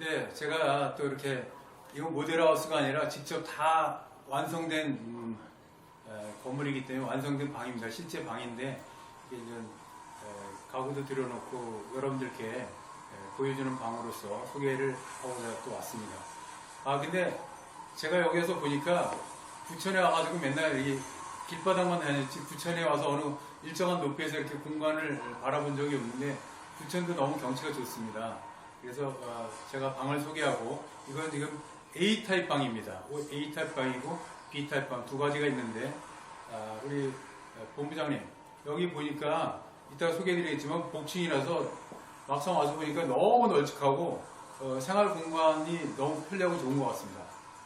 네, 제가 또 이렇게 이거 모델하우스가 아니라 직접 다 완성된 음, 에, 건물이기 때문에 완성된 방입니다. 실제 방인데 이제 에, 가구도 들여놓고 여러분들께 에, 보여주는 방으로서 소개를 하고자 또 왔습니다. 아 근데 제가 여기에서 보니까 부천에 와가지고 맨날 이 길바닥만 다녔지 부천에 와서 어느 일정한 높이에서 이렇게 공간을 바라본 적이 없는데 부천도 너무 경치가 좋습니다. 그래서 어, 제가 방을 소개하고 이건 지금 A 타입 방입니다. A 타입 방이고 B 타입 방 두 가지가 있는데 아, 우리 어, 본부장님 여기 보니까 이따가 소개해드리겠지만 복층이라서 막상 와서 보니까 너무 널찍하고 어, 생활 공간이 너무 편리하고 좋은 것 같습니다.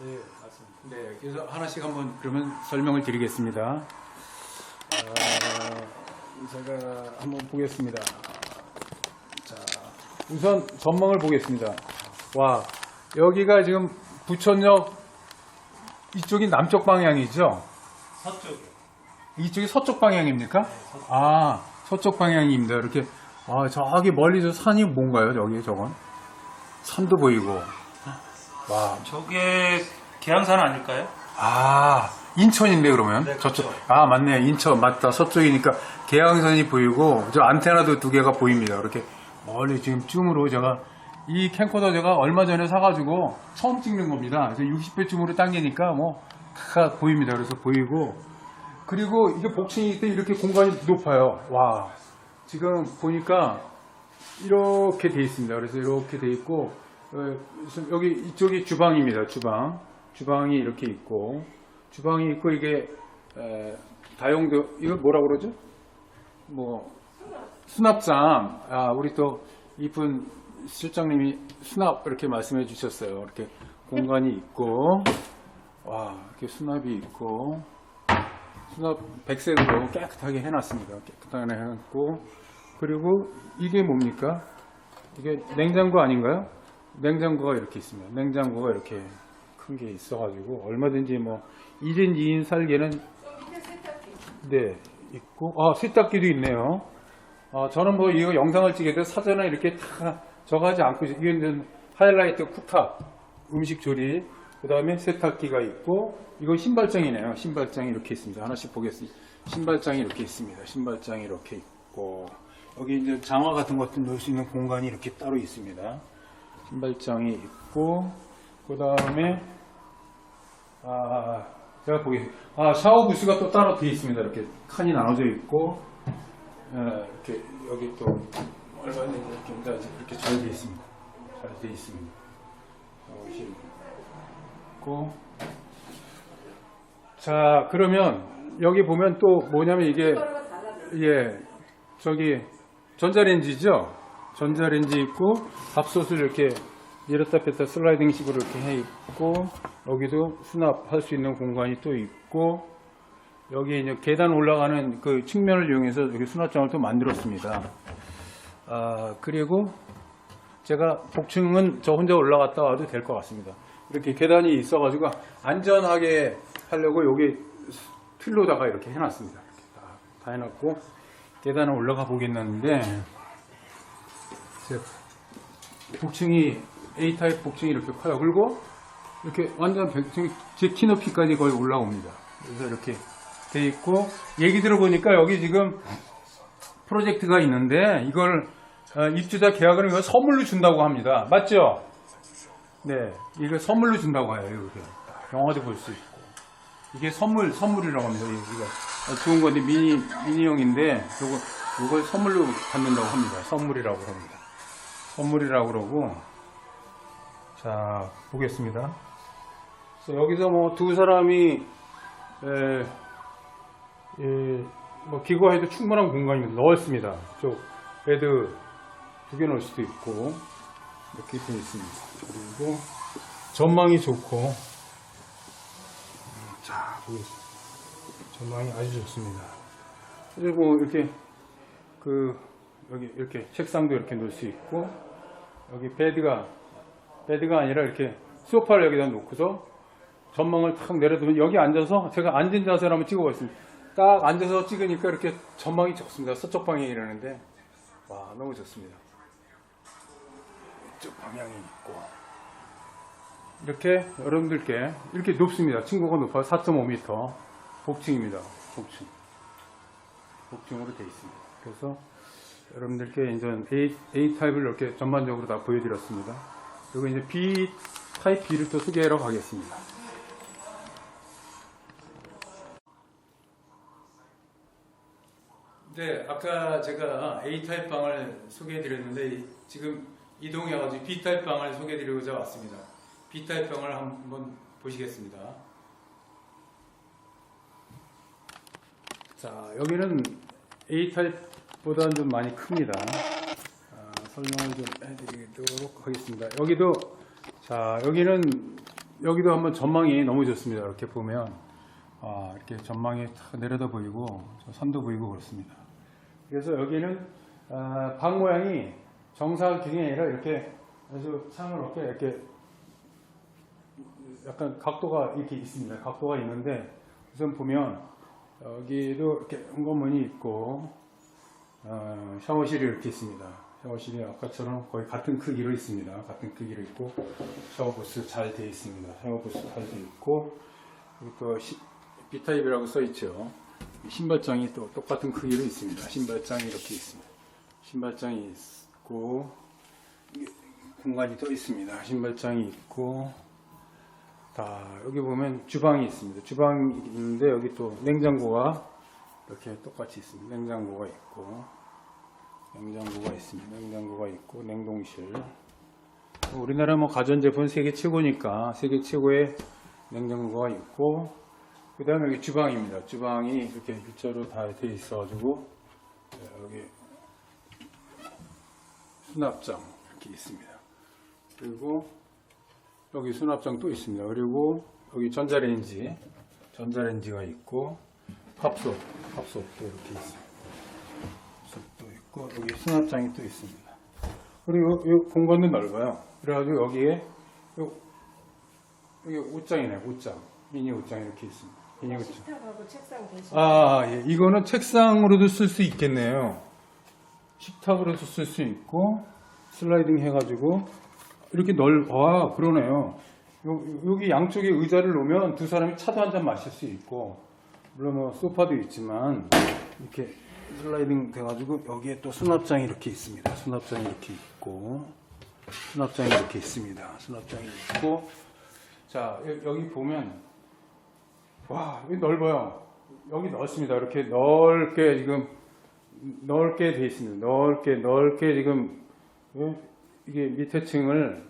네, 맞습니다. 네, 그래서 하나씩 한번 그러면 설명을 드리겠습니다. 아, 제가 한번 보겠습니다. 자, 우선 전망을 보겠습니다. 와, 여기가 지금 부천역 이쪽이 남쪽 방향이죠? 서쪽에. 이쪽이 서쪽 방향입니까? 아, 서쪽 방향입니다. 이렇게 아, 저기 멀리 저 산이 뭔가요? 저기 저건 산도 보이고. 와, 저게 계양산 아닐까요? 아, 인천인데 그러면 네, 저쪽. 그렇죠. 아, 맞네. 인천 맞다. 서쪽이니까 계양선이 보이고 저 안테나도 두 개가 보입니다. 이렇게 멀리 지금 줌으로 제가 이 캠코더 제가 얼마 전에 사가지고 처음 찍는 겁니다. 그래서 60배쯤으로 당기니까 뭐 다 보입니다. 그래서 보이고 그리고 이게 복층이기 때문에 이렇게 공간이 높아요. 와, 지금 보니까 이렇게 돼 있습니다. 그래서 이렇게 돼 있고 어, 여기 이쪽이 주방입니다. 주방. 주방이 이렇게 있고 주방이 있고 이게 에, 다용도 이거 뭐라 그러죠? 뭐 수납장. 아, 우리 또 이쁜 실장님이 수납 이렇게 말씀해 주셨어요. 이렇게 공간이 있고 와, 이렇게 수납이 있고 수납 백색으로 깨끗하게 해놨습니다. 깨끗하게 해놨고 그리고 이게 뭡니까? 이게 냉장고 아닌가요? 냉장고가 이렇게 있습니다. 냉장고가 이렇게 큰 게 있어가지고 얼마든지 뭐 1인 2인 살기에는 네 있고 아 세탁기도 있네요. 아 저는 뭐 이거 영상을 찍을 때 사전에 이렇게 다 적하지 않고 이게 하이라이트 쿡탑 음식 조리 그 다음에 세탁기가 있고 이거 신발장이네요. 신발장이 이렇게 있습니다. 하나씩 보겠습니다. 신발장이 이렇게 있습니다. 신발장이 이렇게 있고 여기 이제 장화 같은 것도 넣을 수 있는 공간이 이렇게 따로 있습니다. 신발장이 있고 그 다음에 아 제가 보기 아 샤워 부스가 또 따로 되어 있습니다. 이렇게 칸이 나눠져 있고 에, 이렇게 여기 또 얼마든지 이렇게 이렇게 잘 되어 있습니다. 잘 되어 있습니다. 있고 자 그러면 여기 보면 또 뭐냐면 이게 예 저기 전자레인지죠. 전자레인지 있고 밥솥을 이렇게 내렸다 뺐다 슬라이딩 식으로 이렇게 해 있고 여기도 수납할 수 있는 공간이 또 있고 여기 이제 계단 올라가는 그 측면을 이용해서 여기 수납장을 또 만들었습니다. 아 그리고 제가 복층은 저 혼자 올라갔다 와도 될 것 같습니다. 이렇게 계단이 있어가지고 안전하게 하려고 여기 틸로다가 이렇게 해놨습니다. 이렇게 다, 다 해놨고 계단을 올라가 보겠는데 제 복층이 A 타입 복층이 이렇게 커요. 그리고 이렇게 완전 제 키 높이까지 거의 올라옵니다. 그래서 이렇게 돼 있고 얘기 들어보니까 여기 지금 프로젝트가 있는데 이걸 어, 입주자 계약을 이거 선물로 준다고 합니다. 맞죠? 네, 이거 선물로 준다고 해요. 이렇게 영화도 볼 수 있고 이게 선물 선물이라고 합니다. 이거 어, 좋은 건데 미니 미니형인데 요거 요걸 선물로 받는다고 합니다. 선물이라고 합니다. 선물이라고 그러고 자 보겠습니다. 여기서 뭐 두 사람이 에, 예, 뭐 기거해도 충분한 공간입니다. 넣었습니다. 저 베드 두 개 넣을 수도 있고 이렇게 있습니다. 그리고 전망이 좋고 음, 자 보겠습니다. 전망이 아주 좋습니다. 그리고 이렇게 그 여기 이렇게 책상도 이렇게 놓을 수 있고 여기 베드가 베드가 아니라 이렇게 소파를 여기다 놓고서 전망을 탁 내려두면 여기 앉아서 제가 앉은 자세로 한번 찍어보겠습니다. 딱 앉아서 찍으니까 이렇게 전망이 좋습니다. 서쪽 방향이라는데 와 너무 좋습니다. 이쪽 방향이 있고 이렇게 여러분들께 이렇게 높습니다. 층고가 높아요. 4.5m 복층입니다. 복층. 복층으로 되어 있습니다. 그래서 여러분들께 이제 A, A 타입을 이렇게 전반적으로 다 보여드렸습니다. 그리고 이제 B 타입 B를 또 소개하러 가겠습니다. 네, 아까 제가 A 타입 방을 소개해드렸는데 지금 이동해가지고 B 타입 방을 소개해드리고자 왔습니다. B 타입 방을 한번 보시겠습니다. 자, 여기는 A 타입보다는 좀 많이 큽니다. 아, 설명을 좀 해드리도록 하겠습니다. 여기도 자 여기는 여기도 한번 전망이 너무 좋습니다. 이렇게 보면 아, 이렇게 전망이 탁 내려다 보이고 저 산도 보이고 그렇습니다. 그래서 여기는 아, 방 모양이 정사각형이 아니라 이렇게 아주 창을 이렇게 이렇게 약간 각도가 이렇게 있습니다. 각도가 있는데 우선 보면 여기도 이렇게 현관문이 있고 어, 샤워실이 이렇게 있습니다. 샤워실이 아까처럼 거의 같은 크기로 있습니다. 같은 크기로 있고 샤워부스 잘 되어 있습니다. 샤워부스 잘 되어 있고 또 시- B타입이라고 써 있죠. 신발장이 또 똑같은 크기로 있습니다. 신발장이 이렇게 있습니다. 신발장이 있고 공간이 또 있습니다. 신발장이 있고 자, 여기 보면 주방이 있습니다. 주방이 있는데 여기 또 냉장고가 이렇게 똑같이 있습니다. 냉장고가 있고 냉장고가 있습니다. 냉장고가 있고 냉동실. 우리나라 뭐 가전제품 세계 최고니까 세계 최고의 냉장고가 있고 그 다음에 여기 주방입니다. 주방이 이렇게 일자로 다 되어 있어가지고 여기 수납장 이렇게 있습니다. 그리고 여기 수납장 또 있습니다. 그리고 여기 전자레인지, 전자레인지가 있고 팝솥, 팝솥도 이렇게 있습니다. 있고 여기 수납장이 또 있습니다. 그리고 이 공간도 넓어요. 그래가지고 여기에 요, 여기 옷장이네, 옷장. 미니 옷장 이렇게 있습니다. 미니 옷장. 식탁하고 책상 대신 아, 예. 이거는 책상으로도 쓸 수 있겠네요. 식탁으로도 쓸 수 있고, 슬라이딩 해가지고, 이렇게 넓, 아, 그러네요. 요- 여기 양쪽에 의자를 놓으면 두 사람이 차도 한 잔 마실 수 있고, 물론 뭐 소파도 있지만, 이렇게 슬라이딩 돼가지고, 여기에 또 수납장이 이렇게 있습니다. 수납장이 이렇게 있고, 수납장이 이렇게 있습니다. 수납장이 있고, 자, 여- 여기 보면, 와, 여기 넓어요. 여기 넓습니다. 이렇게 넓게 지금 넓게 돼 있습니다. 넓게 넓게 지금 예? 이게 밑에 층을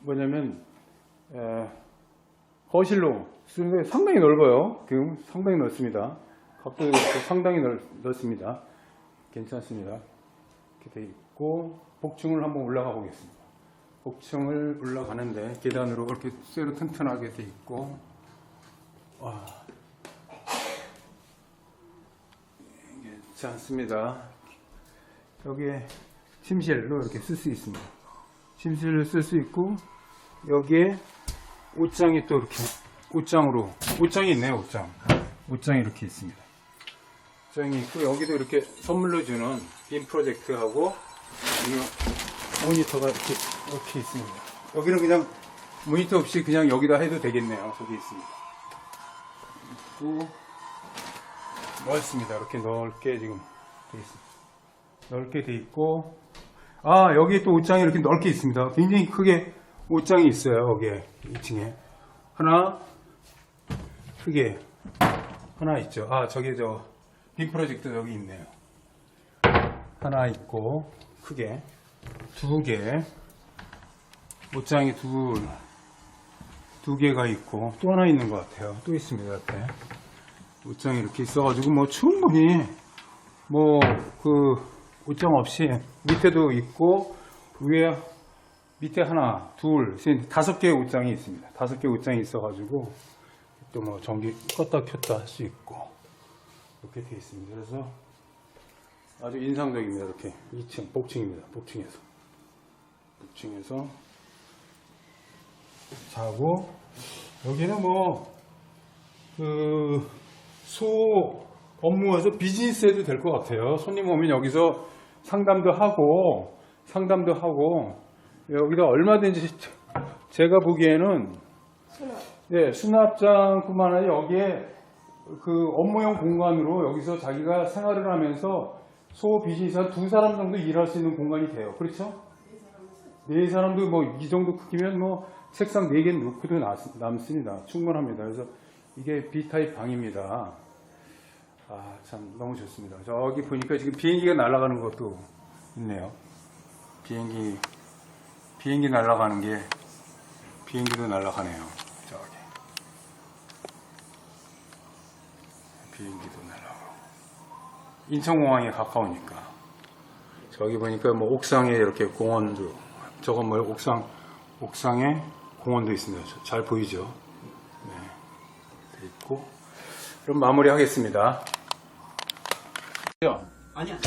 뭐냐면 에, 거실로 쓰는데 상당히 넓어요. 지금 상당히 넓습니다. 각도도 상당히 넓, 넓습니다. 괜찮습니다. 이렇게 돼 있고 복층을 한번 올라가 보겠습니다. 복층을 올라가는데 계단으로 이렇게 쇠로 튼튼하게 돼 있고 와. 괜찮지 않습니다. 여기에 침실로 이렇게 쓸 수 있습니다. 침실을 쓸수 있고 여기에 옷장이 또 이렇게 옷장으로 옷장이 있네요. 옷장. 옷장이 이렇게 있습니다. 옷장이 있고 여기도 이렇게 선물로 주는 빔 프로젝트하고 이 모니터가 이렇게 이렇게 있습니다. 여기는 그냥 모니터 없이 그냥 여기다 해도 되겠네요. 저기 있습니다. 있고 넓습니다. 이렇게 넓게 지금 돼 있습니다. 넓게 돼 있고 아 여기 또 옷장이 이렇게 넓게 있습니다. 굉장히 크게 옷장이 있어요. 여기에 2층에 하나 크게 하나 있죠. 아 저기 저 빔 프로젝트 여기 있네요. 하나 있고 크게 두 개 옷장이 둘 두 개가 있고 또 하나 있는 것 같아요. 또 있습니다 옆에 옷장이 이렇게 있어가지고 뭐 충분히 뭐 그 옷장 없이 밑에도 있고 위에 밑에 하나 둘 셋, 다섯 개의 옷장이 있습니다. 다섯 개 옷장이 있어가지고 또 뭐 전기 껐다 켰다 할 수 있고 이렇게 돼 있습니다. 그래서 아주 인상적입니다. 이렇게 2층 복층입니다. 복층에서 복층에서 자고 여기는 뭐 그 소 업무에서 비즈니스 해도 될 것 같아요. 손님 오면 여기서 상담도 하고 상담도 하고 여기다 얼마든지 제가 보기에는 수납. 예, 수납장뿐만 아니라 여기에 그 업무용 공간으로 여기서 자기가 생활을 하면서 소 비즈니스 한 두 사람 정도 일할 수 있는 공간이 돼요. 그렇죠? 네 사람도 뭐 이 정도 크기면 뭐 책상 네개 놓고도 나- 남습니다. 충분합니다. 그래서 이게 B타입 방입니다. 아, 참 너무 좋습니다. 저기 보니까 지금 비행기가 날아가는 것도 있네요. 비행기 비행기 날아가는 게 비행기도 날아가네요. 저기 비행기도 날아가고 인천공항에 가까우니까 저기 보니까 뭐 옥상에 이렇게 공원도 저건 뭐 옥상 옥상에 공원도 있습니다. 저- 잘 보이죠? 네, 돼 있고 그럼 마무리하겠습니다. 아니야.